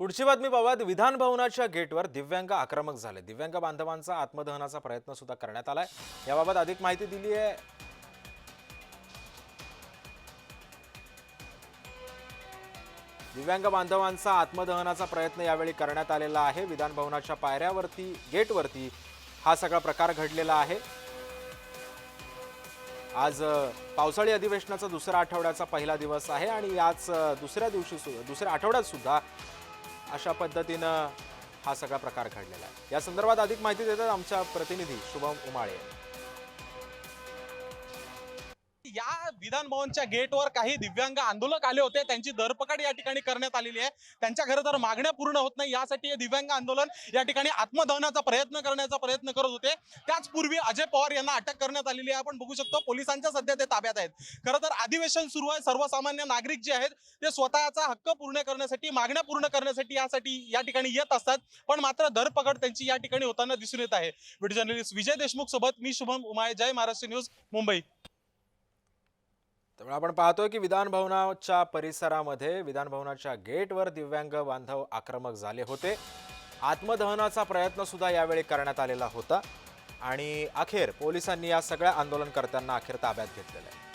पुढची बातमी बाबा विधान भवनाच्या गेटवर दिव्यांग आक्रमक झाले. दिव्यांग बांधवांचा आत्मदहनाचा प्रयत्न सुद्धा करण्यात आलाय. याबाबत अधिक माहिती दिली आहे दिव्यांग बांधवांचा आत्मदहनाचा प्रयत्न यावेळी करण्यात आलेला आहे. विधान भवनाच्या पायऱ्यावरती गेटवरती हा सगळा प्रकार घडलेला आहे. आज पावसाळी अधिवेशनाचा दुसरा आठवड्याचा पहिला दिवस आहे आणि याच दुसऱ्या दिवशी सु- दुसऱ्या आठवड्यात सुद्धा अशा पद्धतीनं हा सगळा प्रकार घडलेला आहे. या संदर्भात अधिक माहिती देतात आमच्या प्रतिनिधी शुभम उमाळे. या विधान भवनच्या गेटवर काही दिव्यांग आंदोलक आले होते. त्यांची धरपकड या ठिकाणी करण्यात आलेली आहे. त्यांच्या खरं तर मागण्या पूर्ण होत नाही. यासाठी हे दिव्यांग आंदोलन या ठिकाणी आत्मदहनाचा प्रयत्न करण्याचा प्रयत्न करत होते. त्याचपूर्वी अजय पवार यांना अटक करण्यात आलेली आहे. आपण बघू शकतो पोलिसांच्या सध्या ते ताब्यात आहेत. खरं तर अधिवेशन सुरू आहे. सर्वसामान्य नागरिक जे आहेत ते स्वतःचा हक्क पूर्ण करण्यासाठी मागण्या पूर्ण करण्यासाठी यासाठी या ठिकाणी येत असतात. पण मात्र धरपकड त्यांची या ठिकाणी होताना दिसून येत आहे. व्हिडिओ जर्नलिस्ट विजय देशमुख सोबत मी शुभम उमाय. जय महाराष्ट्र न्यूज मुंबई. त्यामुळे आपण पाहतोय की विधान भवनाच्या परिसरामध्ये विधान भवनाच्या गेटवर दिव्यांग बांधव आक्रमक झाले होते. आत्मदहनाचा प्रयत्न सुद्धा यावेळी करण्यात आलेला होता. आणि अखेर पोलिसांनी या सगळ्या आंदोलनकर्त्यांना अखेर ताब्यात घेतलेलं आहे.